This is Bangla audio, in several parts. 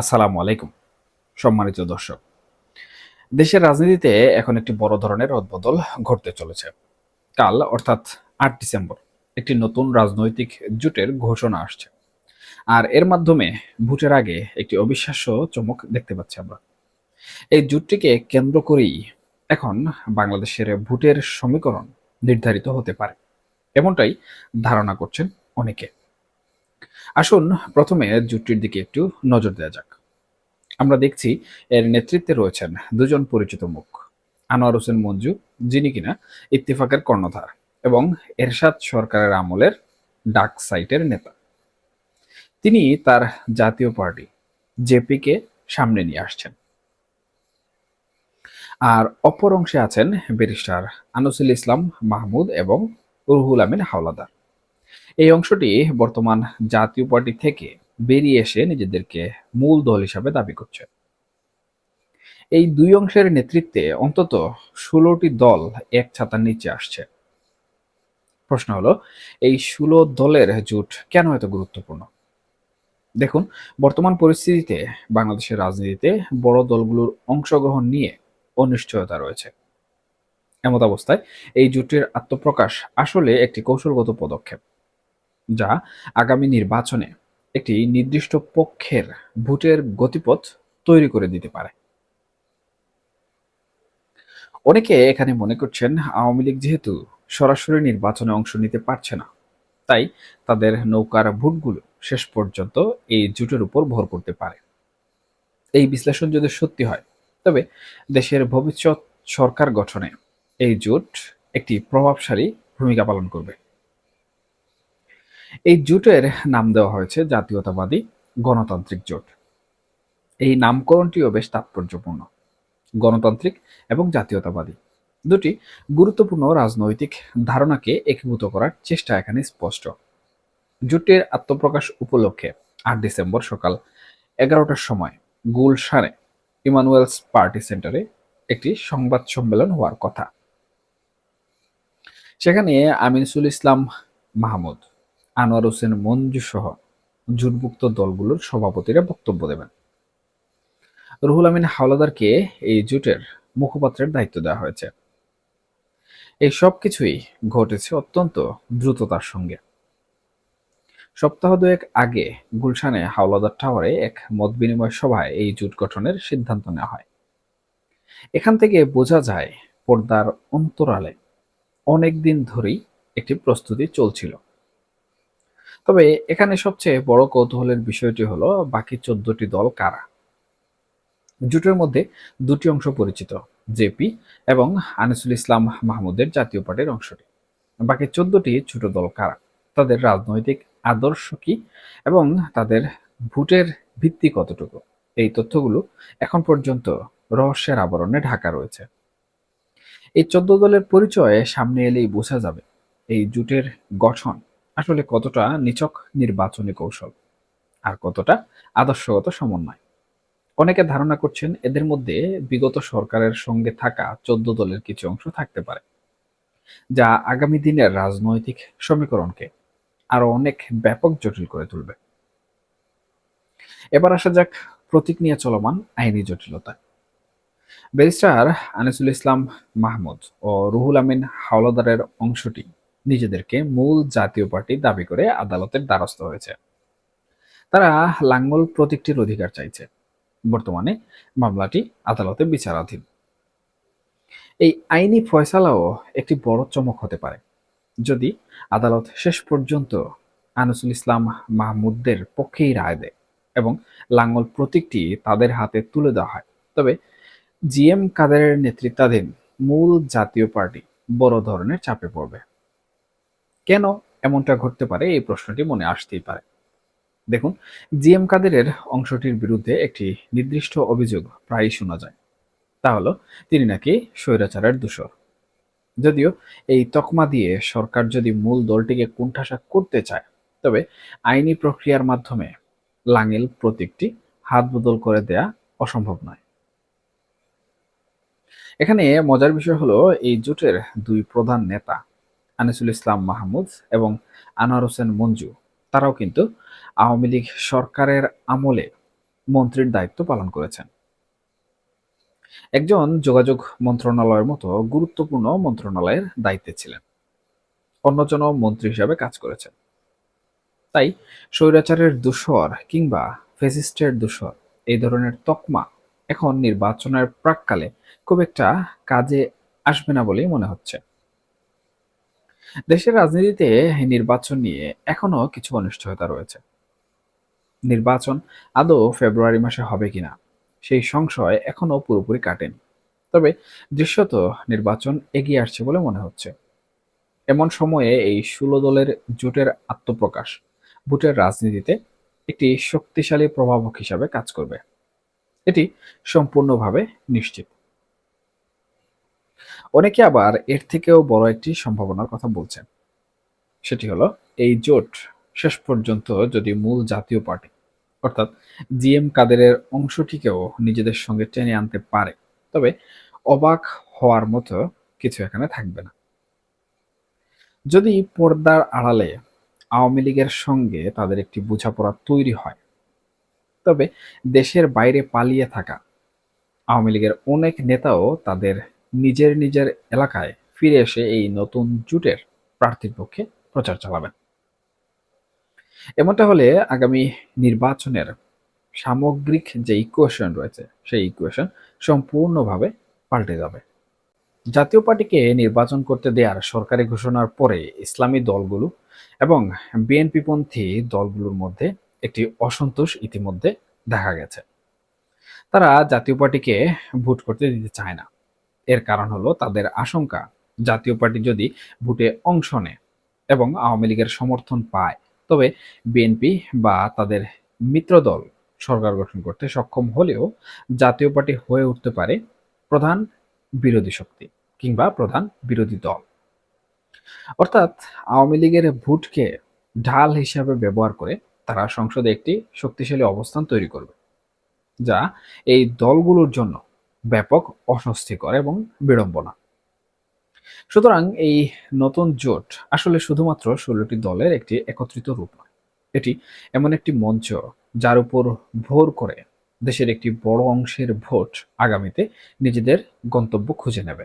আসসালামু আলাইকুম, সম্মানিত দর্শক। দেশের রাজনীতিতে এখন একটি বড় ধরনের রদবদল ঘটতে চলেছে। কাল, অর্থাৎ আট ডিসেম্বর, একটি নতুন রাজনৈতিক জোটের ঘোষণা আসছে। আর এর মাধ্যমে ভোটের আগে একটি অবিশ্বাস্য চমক দেখতে পাচ্ছি আমরা। এই জোটটিকে কেন্দ্র করেই এখন বাংলাদেশের ভোটের সমীকরণ নির্ধারিত হতে পারে, এমনটাই ধারণা করছেন অনেকে। আসুন প্রথমে জোটটির দিকে একটু নজর দেওয়া যাক। আমরা দেখছি এর নেতৃত্বে রয়েছেন দুজন পরিচিত মুখ, আনোয়ার হোসেন মঞ্জু, যিনি কিনা ইত্তেফাকের কর্ণধার এবং এরশাদ সরকারের আমলের ডাক সাইটের নেতা। তিনি তার জাতীয় পার্টি জেপিকে সামনে নিয়ে আসছেন। আর অপর অংশে আছেন ব্যারিস্টার আনুসুল ইসলাম মাহমুদ এবং রুহুল আমিন হাওলাদার। এই অংশটি বর্তমান জাতীয় পার্টি থেকে বেরিয়ে এসে নিজেদেরকে মূল দল হিসাবে দাবি করছে। এই দুই অংশের নেতৃত্বে অন্তত ষোলোটি দল এক ছাতার নিচে আসছে। প্রশ্ন হলো, এই ষোলো দলের জোট কেন এত গুরুত্বপূর্ণ? দেখুন, বর্তমান পরিস্থিতিতে বাংলাদেশের রাজনীতিতে বড় দলগুলোর অংশগ্রহণ নিয়ে অনিশ্চয়তা রয়েছে। এমত অবস্থায় এই জোটের আত্মপ্রকাশ আসলে একটি কৌশলগত পদক্ষেপ। যা আগামী নির্বাচনে একটি নির্দিষ্ট পক্ষের ভোটের গতিপথ তৈরি করে দিতে পারে। অনেকে এখানে মনে করছেন আওয়ামী লীগ যেহেতু সরাসরি নির্বাচনে অংশ নিতে পারছে না, তাই তাদের নৌকার ভোটগুলো শেষ পর্যন্ত এই জোটের উপর ভর করতে পারে। এই বিশ্লেষণ যদি সত্যি হয়, তবে দেশের ভবিষ্যৎ সরকার গঠনে এই জোট একটি প্রভাবশালী ভূমিকা পালন করবে। এই জোটের নাম দেওয়া হয়েছে জাতীয়তাবাদী গণতান্ত্রিক জোট। এই নামকরণটিও বেশ তাৎপর্যপূর্ণ, গণতান্ত্রিক এবং জাতীয়তাবাদী। দুটি গুরুত্বপূর্ণ রাজনৈতিক ধারণাকে একীভূত করার চেষ্টা এখানে স্পষ্ট। জোটের আত্মপ্রকাশ উপলক্ষে আট ডিসেম্বর সকাল এগারোটার সময় গুলশানে ইমানুয়েলস পার্টি সেন্টারে একটি সংবাদ সম্মেলন হওয়ার কথা। সেখানে আমিনসুল ইসলাম মাহমুদ আনোয়ার হোসেন মঞ্জু সহ জোটভুক্ত দলগুলোর সভাপতিরা বক্তব্য দেবেন। রুহুল আমিন হাওলাদারকে এই জোটের মুখপাত্রের দায়িত্ব দেওয়া হয়েছে। এই সব কিছুই ঘটেছে অত্যন্ত দ্রুততার সঙ্গে। সপ্তাহ দুয়েক আগে গুলশানে হাওলাদার টাওয়ারে এক মত বিনিময় সভায় এই জোট গঠনের সিদ্ধান্ত নেওয়া হয়। এখান থেকে বোঝা যায়, পর্দার অন্তরালে অনেক দিন ধরেই একটি প্রস্তুতি চলছিল। তবে এখানে সবচেয়ে বড় কৌতূহলের বিষয়টি হলো, বাকি চোদ্দটি দল কারা? জোটের মধ্যে দুটি অংশ পরিচিত, জেপি এবং আনিসুল ইসলাম মাহমুদের জাতীয় পার্টির অংশটি। বাকি চোদ্দটি ছোট দল কারা? তাদের রাজনৈতিক আদর্শ কি এবং তাদের ভোটের ভিত্তি কতটুকু? এই তথ্যগুলো এখন পর্যন্ত রহস্যের আবরণে ঢাকা রয়েছে। এই চোদ্দ দলের পরিচয়ে সামনে এলেই বোঝা যাবে, এই জোটের গঠন আসলে কতটা নিচক নির্বাচনী কৌশল আর কতটা আদর্শগত সমন্বয়? অনেকে ধারণা করছেন এদের মধ্যে বিগত সরকারের সঙ্গে থাকা চোদ্দ দলের কিছু অংশ থাকতে পারে, যা আগামী দিনের রাজনৈতিক সমীকরণকে আরও অনেক ব্যাপক জটিল করে তুলবে। এবার আসা যাক প্রতীক নিয়ে চলমান আইনি জটিলতা। ব্যারিস্টার আনিসুল ইসলাম মাহমুদ ও রুহুল আমিন হাওলাদারের অংশটি নিজেদেরকে মূল জাতীয় পার্টি দাবি করে আদালতের দ্বারস্থ হয়েছে। তারা লাঙ্গল প্রতীকটির অধিকার চাইছে। বর্তমানে মামলাটি আদালতে বিচারাধীন। এই আইনি ফয়সালাও একটি বড় চমক হতে পারে। যদি আদালত শেষ পর্যন্ত আনিসুল ইসলাম মাহমুদদের পক্ষেই রায় দেয় এবং লাঙ্গল প্রতীকটি তাদের হাতে তুলে দেওয়া হয়, তবে জিএম কাদেরের নেতৃত্বাধীন মূল জাতীয় পার্টি বড় ধরনের চাপে পড়বে। কেন এমনটা ঘটতে পারে? এই প্রশ্নটি মনে আসতেই পারে। দেখুন জিএম কাদেরের অংশটির বিরুদ্ধে একটি নির্দিষ্ট অভিযোগ প্রায়ই শোনা যায়। তা হলো, তিনি নাকি স্বৈরাচারের দূষর। যদিও এই তকমা দিয়ে সরকার যদি মূল দলটিকে কুণ্ঠাসা করতে চায়, তবে আইনি প্রক্রিয়ার মাধ্যমে লাঙেল প্রতীকটি হাত বদল করে দেয়া অসম্ভব নয়। এখানে মজার বিষয় হলো, এই জোটের দুই প্রধান নেতা আনিসুল ইসলাম মাহমুদ এবং আনোয়ার হোসেন মঞ্জু। তারাও কিন্তু আওয়ামী লীগ সরকারের আমলে মন্ত্রীর দায়িত্ব পালন করেছেন। একজন যোগাযোগ মন্ত্রণালয়ের মতো গুরুত্বপূর্ণ মন্ত্রণালয়ের দায়িত্বে ছিলেন। অন্যজন মন্ত্রী হিসাবে কাজ করেছেন। তাই স্বৈরাচারের দূষর কিংবা ফেসিস্টের দূষর এই ধরনের তকমা এখন নির্বাচনের প্রাককালে খুব একটা কাজে আসবে না বলেই মনে হচ্ছে। দেশের রাজনীতিতে নির্বাচন নিয়ে এখনও কিছু অনিশ্চয়তা রয়েছে। নির্বাচন আদৌ ফেব্রুয়ারি মাসে হবে কিনা, সেই সংশয় এখনও পুরোপুরি কাটেনি। তবে দৃশ্যত নির্বাচন এগিয়ে আসছে বলে মনে হচ্ছে। এমন সময়ে এই ষোলো দলের জোটের আত্মপ্রকাশ ভোটের রাজনীতিতে একটি শক্তিশালী প্রভাবক হিসাবে কাজ করবে। এটি সম্পূর্ণভাবে নিশ্চিত। অনেকে আবার এর থেকেও বড় একটি সম্ভাবনার কথা বলছেন। সেটি হলো, এই জোট শেষ পর্যন্ত যদি মূল জাতীয় পার্টি, অর্থাৎ জিএম কাদেরের অংশটিকেও নিজেদের সঙ্গে টেনে আনতে পারে, তবে অবাক হওয়ার মতো কিছু এখানে থাকবে না। যদি পর্দার আড়ালে আওয়ামী লীগের সঙ্গে তাদের একটি বোঝাপড়া তৈরি হয়, তবে দেশের বাইরে পালিয়ে থাকা আওয়ামী লীগের অনেক নেতাও তাদের নিজের নিজের এলাকায় ফিরে এসে এই নতুন জোটের প্রার্থীর পক্ষে প্রচার চালাবেন। এমনটা হলে আগামী নির্বাচনের সামগ্রিক যে ইকুয়েশন রয়েছে, সেই ইকুয়েশন সম্পূর্ণভাবে পাল্টে যাবে। জাতীয় পার্টিকে নির্বাচন করতে দেওয়ার সরকারি ঘোষণার পরে ইসলামী দলগুলো এবং বিএনপিপন্থী দলগুলোর মধ্যে একটি অসন্তোষ ইতিমধ্যে দেখা গেছে। তারা জাতীয় পার্টিকে ভোট করতে দিতে চায় না। এর কারণ হলো তাদের আশঙ্কা। জাতীয় পার্টি যদি ভোটে অংশ নেয় এবং আওয়ামী লীগের সমর্থন পায়, তবে বিএনপি বা তাদের মিত্র দল সরকার গঠন করতে সক্ষম হলেও জাতীয় পার্টি হয়ে উঠতে পারে প্রধান বিরোধী শক্তি কিংবা প্রধান বিরোধী দল। অর্থাৎ আওয়ামী লীগের ভোটকে ঢাল হিসাবে ব্যবহার করে তারা সংসদে একটি শক্তিশালী অবস্থান তৈরি করবে, যা এই দলগুলোর জন্য ব্যাপক অস্বস্তিকর এবং বিড়ম্বনা। সুতরাং এই নতুন জোট আসলে শুধুমাত্র ষোলোটি দলের একটি একত্রিত রূপ নয়। এটি এমন একটি মঞ্চ যার উপর ভোর করে দেশের একটি বড় অংশের ভোট আগামীতে নিজেদের গন্তব্য খুঁজে নেবে।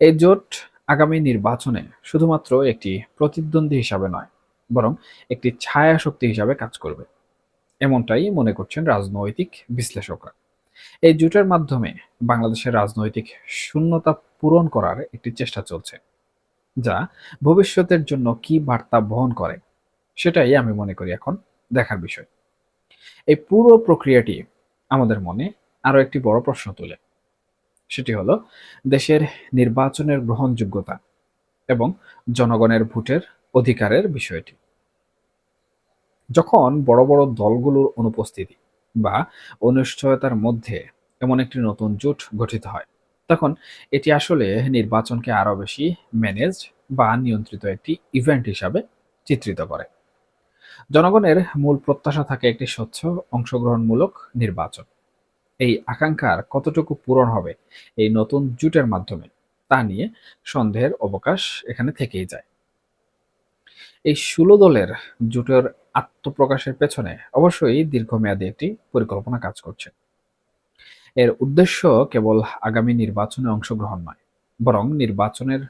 এই জোট আগামী নির্বাচনে শুধুমাত্র একটি প্রতিদ্বন্দ্বী হিসাবে নয়, বরং একটি ছায়া শক্তি হিসাবে কাজ করবে। এমনটাই মনে করছেন রাজনৈতিক বিশ্লেষকরা। এই জোটের মাধ্যমে বাংলাদেশের রাজনৈতিক শূন্যতা পূরণ করার একটি চেষ্টা চলছে, যা ভবিষ্যতের জন্য কি বার্তা বহন করে সেটাই আমি মনে করি এখন দেখার বিষয়। এই পুরো প্রক্রিয়াটি আমাদের মনে আরও একটি বড় প্রশ্ন তোলে। সেটি হলো, দেশের নির্বাচনের গ্রহণযোগ্যতা এবং জনগণের ভোটের অধিকারের বিষয়টি। যখন বড় বড় দলগুলোর অনুপস্থিতি বা অনিশ্চয়তার মধ্যে এমন একটি নতুন জোট গঠিত হয়। তখন এটি আসলে নির্বাচনকে আরও বেশি ম্যানেজ বা নিয়ন্ত্রিত একটি ইভেন্ট হিসাবে চিত্রিত করে। জনগণের মূল প্রত্যাশা থাকে একটি স্বচ্ছ, অংশগ্রহণমূলক নির্বাচন। এই আকাঙ্ক্ষার কতটুকু পূরণ হবে এই নতুন জুটের মাধ্যমে, তা নিয়ে সন্দেহের অবকাশ এখানে থেকেই যায়। এই ষোলো দলের জোটের আত্মপ্রকাশের পেছনে অবশ্যই দীর্ঘমেয়াদী একটি পরিকল্পনা কাজ করছে। এর উদ্দেশ্য কেবল আগামী নির্বাচনে অংশগ্রহণ নয়, বরং নির্বাচনের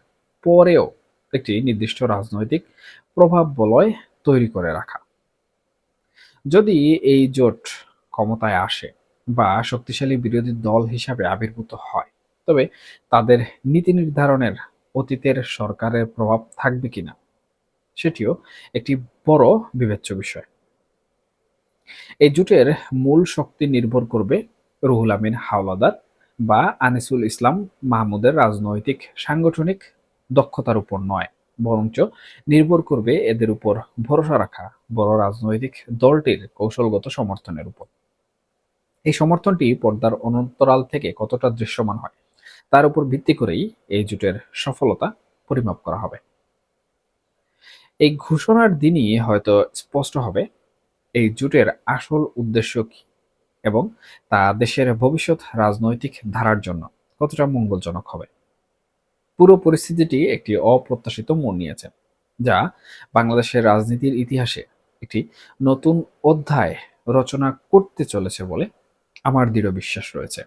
পরেও একটি নির্দিষ্ট রাজনৈতিক প্রভাব বলয় তৈরি করে রাখা। যদি এই জোট ক্ষমতায় আসে বা শক্তিশালী বিরোধী দল হিসাবে আবির্ভূত হয়, তবে তাদের নীতি নির্ধারণের অতীতের সরকারের প্রভাব থাকবে কিনা? সেটিও একটি বড় বিবেচ্য বিষয়। এই জোটের মূল শক্তি নির্ভর করবে রুহুল আমিন হাওলাদার বা আনিসুল ইসলাম মাহমুদের রাজনৈতিক, সাংগঠনিক দক্ষতার উপর নয়, বরঞ্চ নির্ভর করবে এদের উপর ভরসা রাখা বড় রাজনৈতিক দলটির কৌশলগত সমর্থনের উপর। এই সমর্থনটি পর্দার অনন্তরাল থেকে কতটা দৃশ্যমান হয়, তার উপর ভিত্তি করেই এই জোটের সফলতা পরিমাপ করা হবে। এই ঘোষণার দিনই হয়তো স্পষ্ট হবে এই জোটের আসল উদ্দেশ্য কি এবং তা দেশের ভবিষ্যৎ রাজনৈতিক ধারার জন্য কতটা মঙ্গলজনক হবে? পুরো পরিস্থিতিটি একটি অপ্রত্যাশিত মোড় নিয়েছে, যা বাংলাদেশের রাজনীতির ইতিহাসে একটি নতুন অধ্যায় রচনা করতে চলেছে বলে আমার দৃঢ় বিশ্বাস রয়েছে।